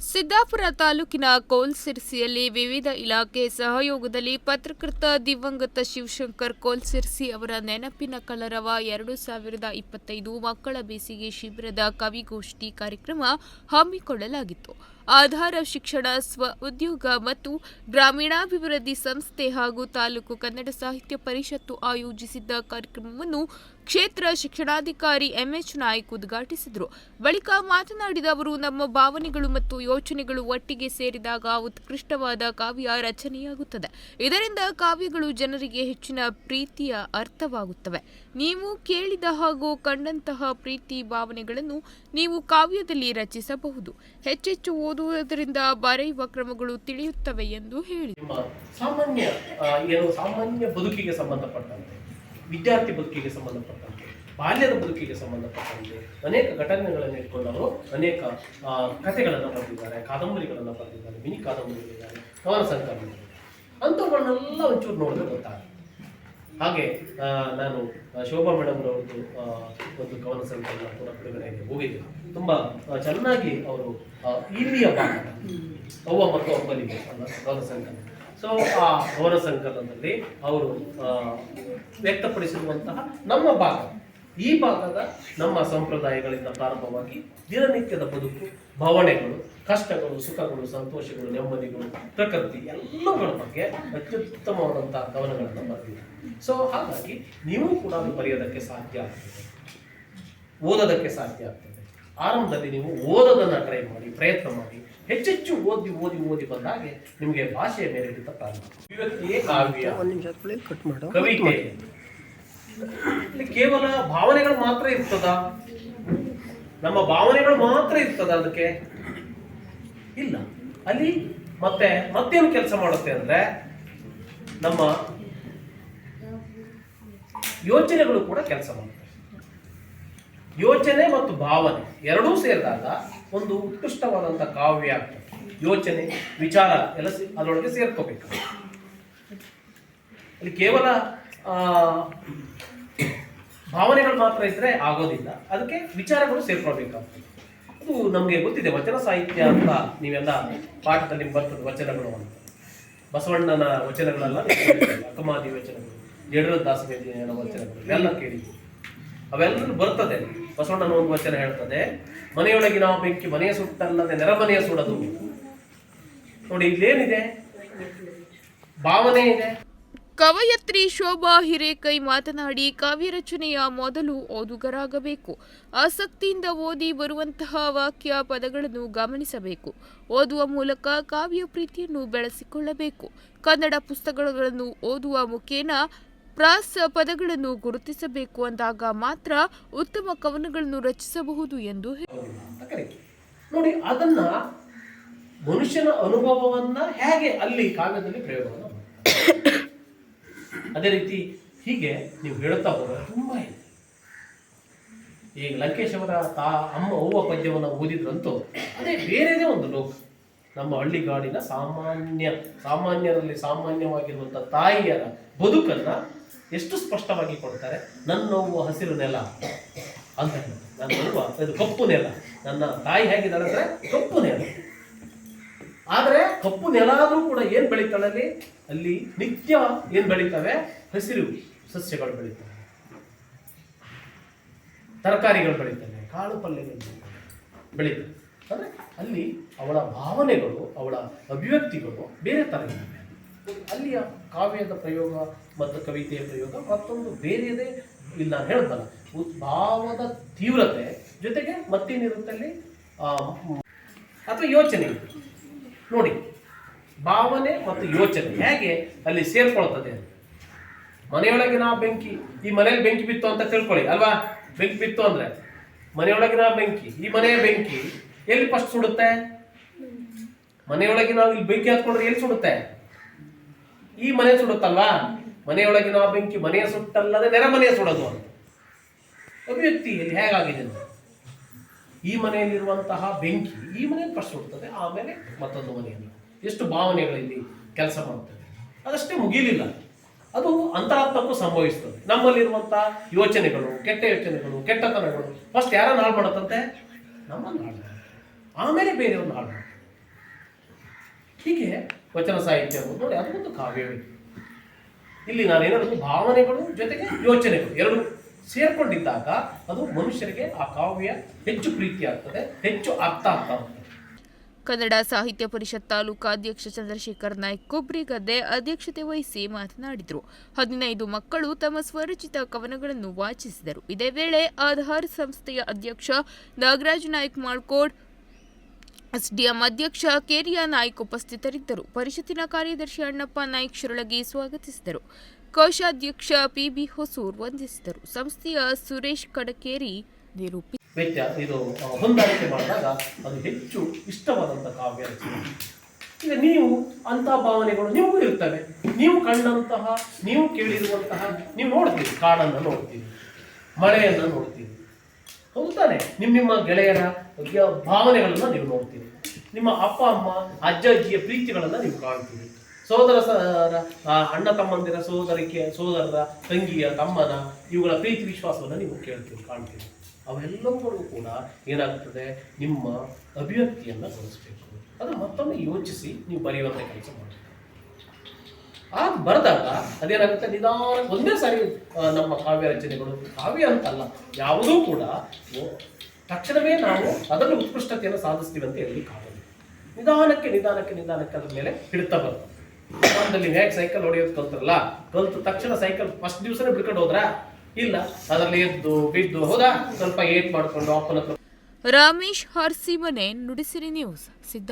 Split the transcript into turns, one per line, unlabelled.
ಸಿದ್ದಾಪುರ ತಾಲೂಕಿನ ಕೋಲ್ಸಿರ್ಸಿಯಲ್ಲಿ ವಿವಿಧ ಇಲಾಖೆ ಸಹಯೋಗದಲ್ಲಿ ಪತ್ರಕರ್ತ ದಿವಂಗತ ಶಿವಶಂಕರ್ ಕೋಲ್ಸಿರ್ಸಿ ಅವರ ನೆನಪಿನ ಕಲರವ ಎರಡು ಸಾವಿರದ ಇಪ್ಪತ್ತೈದು ಮಕ್ಕಳ ಬೇಸಿಗೆ ಶಿಬಿರದ ಕವಿಗೋಷ್ಠಿ ಕಾರ್ಯಕ್ರಮ ಹಮ್ಮಿಕೊಳ್ಳಲಾಗಿತ್ತು. ಆಧಾರ ಶಿಕ್ಷಣ, ಸ್ವ ಉದ್ಯೋಗ ಮತ್ತು ಗ್ರಾಮೀಣಾಭಿವೃದ್ಧಿ ಸಂಸ್ಥೆ ಹಾಗೂ ತಾಲೂಕು ಕನ್ನಡ ಸಾಹಿತ್ಯ ಪರಿಷತ್ತು ಆಯೋಜಿಸಿದ್ದ ಕಾರ್ಯಕ್ರಮವನ್ನು ಕ್ಷೇತ್ರ ಶಿಕ್ಷಣಾಧಿಕಾರಿ ಎಂಎಚ್ ನಾಯ್ಕ್ ಉದ್ಘಾಟಿಸಿದರು. ಬಳಿಕ ಮಾತನಾಡಿದ ಅವರು, ನಮ್ಮ ಭಾವನೆಗಳು ಮತ್ತು ಯೋಚನೆಗಳು ಒಟ್ಟಿಗೆ ಸೇರಿದಾಗ ಉತ್ಕೃಷ್ಟವಾದ ಕಾವ್ಯ ರಚನೆಯಾಗುತ್ತದೆ. ಇದರಿಂದ ಕಾವ್ಯಗಳು ಜನರಿಗೆ ಹೆಚ್ಚಿನ ಪ್ರೀತಿಯ ಅರ್ಥವಾಗುತ್ತವೆ. ನೀವು ಕೇಳಿದ ಹಾಗೂ ಕಂಡಂತಹ ಪ್ರೀತಿ ಭಾವನೆಗಳನ್ನು ನೀವು ಕಾವ್ಯದಲ್ಲಿ ರಚಿಸಬಹುದು. ಹೆಚ್ಚೆಚ್ಚು ಓದುವುದರಿಂದ ಬರೆಯುವ ಕ್ರಮಗಳು ತಿಳಿಯುತ್ತವೆ ಎಂದು ಹೇಳಿ
ನಿಮ್ಮ ಸಾಮಾನ್ಯ ಏನು ಸಾಮಾನ್ಯ ಬದುಕಿಗೆ ಸಂಬಂಧಪಟ್ಟಂತೆ, ವಿದ್ಯಾರ್ಥಿ ಬದುಕಿಗೆ ಸಂಬಂಧಪಟ್ಟಂತೆ, ಬಾಲ್ಯದ ಬದುಕಿಗೆ ಸಂಬಂಧಪಟ್ಟಂತೆ ಅನೇಕ ಘಟನೆಗಳನ್ನು ಇಟ್ಕೊಂಡು ಅವರು ಅನೇಕ ಕಥೆಗಳನ್ನು ಬರೆದಿದ್ದಾರೆ, ಕಾದಂಬರಿಗಳನ್ನು ಬರೆದಿದ್ದಾರೆ, ಮಿನಿ ಕಾದಂಬರಿಗಳಿದ್ದಾರೆ ಕವನ ಸಂಕಲನಗಳು ಅಂಥವುಗಳನ್ನೆಲ್ಲ ಒಂಚೂರು ನೋಡಿದ್ರೆ ಗೊತ್ತಾಗುತ್ತೆ. ಹಾಗೆ ನಾನು ಶೋಭಾ ಮೇಡಮ್ ಅವರದ್ದು ಒಂದು ಕವನ ಸಂಕಲನ ಕೂಡ ಬಿಡುಗಡೆಗೆ ಹೋಗಿದ್ದೆ ತುಂಬ ಚೆನ್ನಾಗಿ ಅವರು ಇಲ್ಲಿಯ ಭಾಗ ಅವ್ವ ಮತ್ತು ಅಪ್ಪನಿಗೆ ಅಲ್ಲ ಕವನ ಸಂಕಲನ. ಸೊ ಆ ಕವನ ಸಂಕಲನದಲ್ಲಿ ಅವರು ವ್ಯಕ್ತಪಡಿಸಿರುವಂತಹ ನಮ್ಮ ಭಾಗ. ಈ ಭಾಗದ ನಮ್ಮ ಸಂಪ್ರದಾಯಗಳಿಂದ ಪ್ರಾರಂಭವಾಗಿ ದಿನನಿತ್ಯದ ಬದುಕು ಭಾವನೆಗಳು ಕಷ್ಟಗಳು ಸುಖಗಳು ಸಂತೋಷಗಳು ನೆಮ್ಮದಿಗಳು ಪ್ರಕೃತಿ ಎಲ್ಲವುಗಳ ಬಗ್ಗೆ ಅತ್ಯುತ್ತಮವಾದಂತಹ ಕವನಗಳನ್ನು ಬರೆದಿದೆ ಸೊ ಹಾಗಾಗಿ ನೀವು ಕೂಡ ಅದು ಬರೆಯೋದಕ್ಕೆ ಸಾಧ್ಯ ಆಗ್ತದೆ. ಓದೋದಕ್ಕೆ ಸಾಧ್ಯ ಆಗ್ತದೆ. ಆರಂಭದಲ್ಲಿ ನೀವು ಓದೋದನ್ನ ಟ್ರೈ ಮಾಡಿ ಪ್ರಯತ್ನ ಮಾಡಿ ಹೆಚ್ಚೆಚ್ಚು ಓದಿ ಓದಿ ಓದಿ ಬಂದಾಗ ನಿಮಗೆ ಭಾಷೆಯ ಮೇಲೆ ಹಿಡಿತ ಪ್ರಾರಂಭ
ಕಟ್ ಮಾಡು.
ಕವಿತೆ. ಕೇವಲ ಭಾವನೆಗಳು ಮಾತ್ರ ಇರ್ತದ? ನಮ್ಮ ಭಾವನೆಗಳು ಮಾತ್ರ ಇರ್ತದ ಅದಕ್ಕೆ? ಇಲ್ಲ. ಅಲ್ಲಿ ಮತ್ತೆ ಮತ್ತೇನು ಕೆಲಸ ಮಾಡುತ್ತೆ ಅಂದ್ರೆ ನಮ್ಮ ಯೋಚನೆಗಳು ಕೂಡ ಕೆಲಸ ಮಾಡುತ್ತೆ. ಯೋಚನೆ ಮತ್ತು ಭಾವನೆ ಎರಡೂ ಸೇರಿದಾಗ ಒಂದು ಉತ್ಕೃಷ್ಟವಾದಂಥ ಕಾವ್ಯ ಆಗ್ತದೆ. ಯೋಚನೆ ವಿಚಾರ ಎಲ್ಲ ಅದರೊಳಗೆ ಸೇರ್ಕೋಬೇಕು. ಅಲ್ಲಿ ಕೇವಲ ಆ, ಭಾವನೆಗಳು ಮಾತ್ರ ಇದ್ರೆ ಆಗೋದಿಲ್ಲ. ಅದಕ್ಕೆ ವಿಚಾರಗಳು ಸೇರ್ಕೊಳ್ಬೇಕಾಗ್ತದೆ ಅದು ನಮಗೆ ಗೊತ್ತಿದೆ, ವಚನ ಸಾಹಿತ್ಯ ಅಂತ ನೀವೆಲ್ಲ ಪಾಠದಲ್ಲಿ ಬರ್ತದೆ, ವಚನಗಳು ಅಂತ. ಬಸವಣ್ಣನ ವಚನಗಳೆಲ್ಲ. ಅಕ್ಕಮಾದಿ ವಚನಗಳು ಜಡರ ದಾಸವೇದಿನ ವಚನಗಳು, ಇವೆಲ್ಲ ಕೇಳಿದ್ವಿ. ಅವೆಲ್ಲರೂ ಬರ್ತದೆ. ಬಸವಣ್ಣನ ಒಂದು ವಚನ ಹೇಳ್ತದೆ, ಮನೆಯೊಳಗೆ ನಾವು ಬೆಂಕಿ, ಮನೆಯ ಸುಟ್ಟಲ್ಲದೆ ನೆರಮನೆಯ ಸುಡದು. ನೋಡಿ, ಇಲ್ಲೇನಿದೆ? ಭಾವನೆ ಇದೆ.
ಕವಯತ್ರಿ ಶೋಭಾ ಹಿರೇಕೈ ಮಾತನಾಡಿ ಕಾವ್ಯ ರಚನೆಯ ಮೊದಲು ಓದುಗರಾಗಬೇಕು ಆಸಕ್ತಿಯಿಂದ ಓದಿ ಬರುವಂತಹ ವಾಕ್ಯ ಪದಗಳನ್ನು ಗಮನಿಸಬೇಕು ಓದುವ ಮೂಲಕ ಕಾವ್ಯ ಪ್ರೀತಿಯನ್ನು ಬೆಳೆಸಿಕೊಳ್ಳಬೇಕು ಕನ್ನಡ ಪುಸ್ತಕಗಳನ್ನು ಓದುವ ಮುಖೇನ ಪ್ರಾಸ ಪದಗಳನ್ನು ಗುರುತಿಸಬೇಕು ಅಂದಾಗ ಮಾತ್ರ ಉತ್ತಮ ಕವನಗಳನ್ನು ರಚಿಸಬಹುದು ಎಂದು
ನೋಡಿ, ಅದನ್ನ ಮನುಷ್ಯನ ಅನುಭವವನ್ನ ಹೇಗೆ ಅಲ್ಲಿ ಕಾವ್ಯದಲ್ಲಿ ಪ್ರಯೋಗವನ್ನು. ಅದೇ ರೀತಿ ಹೀಗೆ ನೀವು ಹೇಳುತ್ತಾ ಹೋದರೆ ತುಂಬಾ ಇದೆ. ಈಗ ಲಂಕೇಶ್ ಅವರ ತಾ ಅಮ್ಮ ಅವ್ವ ಪದ್ಯವನ್ನು ಓದಿದ್ರಂತೂ ಅದೇ ಬೇರೆದೇ ಒಂದು ಲೋಕ. ನಮ್ಮ ಹಳ್ಳಿಗಾಡಿನ ಸಾಮಾನ್ಯ, ಸಾಮಾನ್ಯರಲ್ಲಿ ಸಾಮಾನ್ಯವಾಗಿರುವಂಥ ತಾಯಿಯರ ಬದುಕನ್ನ ಎಷ್ಟು ಸ್ಪಷ್ಟವಾಗಿ ಕೊಡ್ತಾರೆ? ನನ್ನ ನನ್ನವ್ವ ಹಸಿರು ನೆಲ ಅಂತ ಹೇಳ್ತಾರೆ. ನನ್ನ ಅವ್ವ ಅದು ಕಪ್ಪು ನೆಲ. ನನ್ನ ತಾಯಿ ಹೇಗಿದ್ದಾಳೆ ಅಂದರೆ ಕಪ್ಪು ನೆಲ. ಆದರೆ ಕಪ್ಪು ನೆಲ ಆದರೂ ಕೂಡ ಏನು ಬೆಳೀತಾಳೆ ಅಲ್ಲಿ? ಅಲ್ಲಿ ನಿತ್ಯ ಏನು ಬೆಳೀತವೆ? ಹಸಿರು ಸಸ್ಯಗಳು ಬೆಳೀತವೆ. ತರಕಾರಿಗಳು ಬೆಳೀತವೆ. ಕಾಳು ಪಲ್ಯಗಳು ಬೆಳೀತವೆ. ಅಂದರೆ ಅಲ್ಲಿ ಅವಳ ಭಾವನೆಗಳು, ಅವಳ ಅಭಿವ್ಯಕ್ತಿಗಳು ಬೇರೆ ಥರ ಇದ್ದಾವೆ. ಅಲ್ಲಿಯ ಕಾವ್ಯದ ಪ್ರಯೋಗ, ಮತ್ತು ಕವಿತೆಯ ಪ್ರಯೋಗ ಮತ್ತೊಂದು ಬೇರೆಯದೇ ಇಲ್ಲ ನಾನು ಹೇಳ್ದಲ್ಲ ಭಾವದ ತೀವ್ರತೆ ಜೊತೆಗೆ ಮತ್ತೇನಿರುತ್ತೆ ಅಲ್ಲಿ? ಅಥವಾ ಯೋಚನೆ. ನೋಡಿ, ಭಾವನೆ ಮತ್ತು ಯೋಚನೆ ಹೇಗೆ ಅಲ್ಲಿ ಸೇರ್ಕೊಳ್ತದೆ ಅಂತ. ಮನೆಯೊಳಗಿನ ಬೆಂಕಿ, ಈ ಮನೆಯಲ್ಲಿ ಬೆಂಕಿ ಬಿತ್ತು ಅಂತ ತಿಳ್ಕೊಳ್ಳಿ, ಅಲ್ವಾ? ಬೆಂಕಿ ಬಿತ್ತು ಅಂದ್ರೆ ಮನೆಯೊಳಗಿನ ಬೆಂಕಿ, ಈ ಮನೆಯ ಬೆಂಕಿ ಎಲ್ಲಿ ಫಸ್ಟ್ ಸುಡುತ್ತೆ? ಮನೆಯೊಳಗೆ ನಾವು ಇಲ್ಲಿ ಬೆಂಕಿ ಹತ್ಕೊಂಡ್ರೆ ಎಲ್ಲಿ ಸುಡುತ್ತೆ? ಈ ಮನೆ ಸುಡುತ್ತಲ್ವಾ? ಮನೆಯೊಳಗಿನ ಬೆಂಕಿ ಮನೆಯ ಸುಟ್ಟಲ್ಲದೆ ನೆರೆ ಮನೆಯ ಸುಡೋದು ಅಂತ. ಅಭಿವ್ಯಕ್ತಿಯಲ್ಲಿ ಹೇಗಾಗಿದೆ ನೋಡಿ. ಈ ಮನೆಯಲ್ಲಿರುವಂತಹ ಬೆಂಕಿ ಈ ಮನೆಯಲ್ಲಿ ಫಸ್ಟ್ ಹುಡ್ತದೆ, ಆಮೇಲೆ ಮತ್ತೊಂದು ಮನೆಯಲ್ಲಿ ಎಷ್ಟು ಭಾವನೆಗಳು ಇಲ್ಲಿ ಕೆಲಸ ಮಾಡುತ್ತವೆ ಅದಷ್ಟೇ ಮುಗಿಲಿಲ್ಲ. ಅದು ಅಂತರಾತ್ಮಕ್ಕೂ ಸಂಭವಿಸ್ತದೆ. ನಮ್ಮಲ್ಲಿರುವಂತಹ ಯೋಚನೆಗಳು, ಕೆಟ್ಟ ಯೋಚನೆಗಳು, ಕೆಟ್ಟತನಗಳು ಫಸ್ಟ್ ಯಾರನ್ನು ಹಾಳು ಮಾಡುತ್ತಂತೆ? ನಮ್ಮನ್ನು ಹಾಳು ಆಮೇಲೆ ಬೇರೆಯವ್ರನ್ನ ಹಾಳು ಹೀಗೆ ವಚನ ಸಾಹಿತ್ಯ ನೋಡಿ, ಅದೊಂದು ಕಾವ್ಯವೇ. ಇಲ್ಲಿ ಏನಾದರೂ ಭಾವನೆಗಳು ಜೊತೆಗೆ ಯೋಚನೆಗಳು, ಎರಡು. ಸೇರ್ಕೊಂಡಿದ್ದಾಗ ಅದು ಮನುಷ್ಯರಿಗೆ ಆ ಕಾವ್ಯ ಹೆಚ್ಚು ಪ್ರೀತಿ ಆಗ್ತದೆ ಹೆಚ್ಚು ಅರ್ಥ ಆಗ್ತಾ
ಕನ್ನಡ ಸಾಹಿತ್ಯ ಪರಿಷತ್ ತಾಲೂಕಾ ಅಧ್ಯಕ್ಷ ಚಂದ್ರಶೇಖರ್ ನಾಯ್ಕ್ ಕೊಬ್ರಿಗದ್ದೆ ಅಧ್ಯಕ್ಷತೆ ವಹಿಸಿ ಮಾತನಾಡಿದರು. ಹದಿನೈದು ಮಕ್ಕಳು ತಮ್ಮ ಸ್ವರಚಿತ ಕವನಗಳನ್ನು ವಾಚಿಸಿದರು. ಇದೇ ವೇಳೆ ಆಧಾರ್ ಸಂಸ್ಥೆಯ ಅಧ್ಯಕ್ಷ ನಾಗರಾಜ್ ನಾಯ್ಕ್ ಮಾಳ್ಕೋಡ್, ಎಸ್ಡಿಎಂ ಅಧ್ಯಕ್ಷ ಕೇರಿಯಾ ನಾಯ್ಕ ಉಪಸ್ಥಿತರಿದ್ದರು. ಪರಿಷತ್ತಿನ ಕಾರ್ಯದರ್ಶಿ ಅಣ್ಣಪ್ಪ ನಾಯ್ಕ್ ಶಿರಳಗಿ ಸ್ವಾಗತಿಸಿದರು. ಕೋಶಾಧ್ಯಕ್ಷ ಪಿಬಿ ಹೊಸೂರ್ ವಂದಿಸಿದರು. ಸಂಸ್ಥೆಯ ಸುರೇಶ್ ಕಡಕೇರಿ ನಿರೂಪಿ
ವೆಚ್ಚ ಇದು ಹೊಂದಾಣಿಕೆ ಮಾಡಿದಾಗ ಅದು ಹೆಚ್ಚು ಇಷ್ಟವಾದಂತಹ ಕಾವ್ಯ ರಚನೆ. ಈಗ ನೀವು ಅಂತಹ ಭಾವನೆಗಳು ನಿಮಗೂ ಇರ್ತವೆ. ನೀವು ಕಂಡಂತಹ, ನೀವು ಕೇಳಿರುವಂತಹ, ನೀವು ನೋಡ್ತೀರಿ, ಕಾಡನ್ನು ನೋಡ್ತೀರಿ, ಮಳೆಯನ್ನು ನೋಡ್ತೀರಿ. ಹೌದು ತಾನೆ? ನಿಮ್ಮ ನಿಮ್ಮ ಗೆಳೆಯರ ಭಾವನೆಗಳನ್ನ ನೀವು ನೋಡ್ತೀರಿ. ನಿಮ್ಮ ಅಪ್ಪ, ಅಮ್ಮ, ಅಜ್ಜ, ಅಜ್ಜಿಯ ಪ್ರೀತಿಗಳನ್ನ ನೀವು ಕಾಣ್ತೀರಿ. ಆ, ಅಣ್ಣ ತಮ್ಮಂದಿರ ಸೋದರಿಕೆ ಸೋದರರ ತಂಗಿಯ ತಮ್ಮನ ಇವುಗಳ ಪ್ರೀತಿ ವಿಶ್ವಾಸವನ್ನು ನೀವು ಕೇಳ್ತೀವಿ ಕಾಣ್ತೀವಿ ಅವೆಲ್ಲವುಗಳು ಕೂಡ ಏನಾಗ್ತದೆ ನಿಮ್ಮ ಅಭಿವ್ಯಕ್ತಿಯನ್ನು ಬಳಸಬೇಕು ಅದು ಮತ್ತೊಮ್ಮೆ ಯೋಚಿಸಿ ನೀವು ಬರೆಯುವಂಥ ಕೆಲಸ ಮಾಡಿ ಆ ಬರೆದಾಗ ಅದೇನಾಗುತ್ತೆ? ನಿಧಾನ ಒಂದೇ ಸಾರಿ ನಮ್ಮ ಕಾವ್ಯ ರಚನೆಗಳು ಕಾವ್ಯ ಅಂತಲ್ಲ ಯಾವುದೂ ಕೂಡ ತಕ್ಷಣವೇ ನಾವು ಅದರಲ್ಲಿ ಉತ್ಕೃಷ್ಟತೆಯನ್ನು ಸಾಧಿಸ್ತೀವಿ ಅಂತ ಹೇಳಲಿಕ್ಕಾಗಲ್ಲ ನಿಧಾನಕ್ಕೆ ನಿಧಾನಕ್ಕೆ ನಿಧಾನಕ್ಕೆ ಅದ್ರ ಮೇಲೆ ಹಿಡಿತಾ ಬರ್ತದೆ ಒಂದಲ್ಲಿ ಹೇಗೆ ಸೈಕಲ್ ಹೊಡೆಯೋದು ಕಲ್ತ್ರಲ್ಲ, ಕಲ್ತ ತಕ್ಷಣ ಸೈಕಲ್ ಫಸ್ಟ್ ದಿವಸನೇ ಬಿಡ್ಕೊಂಡು ಹೋದ್ರಾ? ಇಲ್ಲ. ಅದರಲ್ಲಿ ಎದ್ದು, ಬಿದ್ದು, ಹೌದಾ, ಸ್ವಲ್ಪ ಏಟ್ ಮಾಡ್ಕೊಂಡು, ಅಪ್ಪನ
ರಮೇಶ್ ಹರ್ಸಿಮನೆ ನುಡಿಸಿರಿ ನ್ಯೂಸ್. ಸಿದ್ಧ